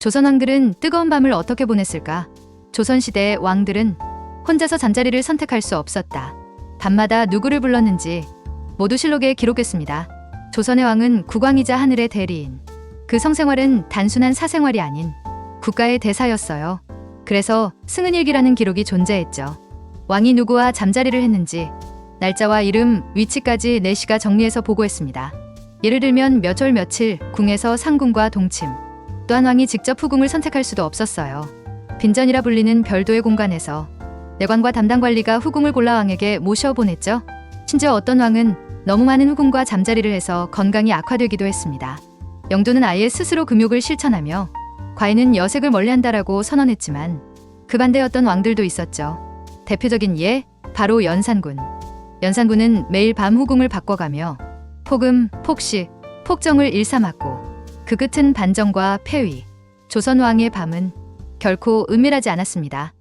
조선 왕들은 뜨거운 밤을 어떻게 보냈을까? 조선시대의 왕들은 혼자서 잠자리를 선택할 수 없었다. 밤마다 누구를 불렀는지 모두 실록에 기록했습니다. 조선의 왕은 국왕이자 하늘의 대리인. 그 성생활은 단순한 사생활이 아닌 국가의 대사였어요. 그래서 승은일기라는 기록이 존재했죠. 왕이 누구와 잠자리를 했는지 날짜와 이름, 위치까지 내시가 정리해서 보고했습니다. 예를 들면 몇 월 며칠 궁에서 상궁과 동침. 또한 왕이 직접 후궁을 선택할 수도 없었어요. 빈전이라 불리는 별도의 공간에서 내관과 담당 관리가 후궁을 골라 왕에게 모셔보냈죠. 심지어 어떤 왕은 너무 많은 후궁과 잠자리를 해서 건강이 악화되기도 했습니다. 영도는 아예 스스로 금욕을 실천하며 과인은 여색을 멀리한다라고 선언했지만 그 반대였던 왕들도 있었죠. 대표적인 예, 바로 연산군. 연산군은 매일 밤 후궁을 바꿔가며 폭음, 폭식, 폭정을 일삼았고 그 끝은 반정과 폐위. 조선 왕의 밤은 결코 은밀하지 않았습니다.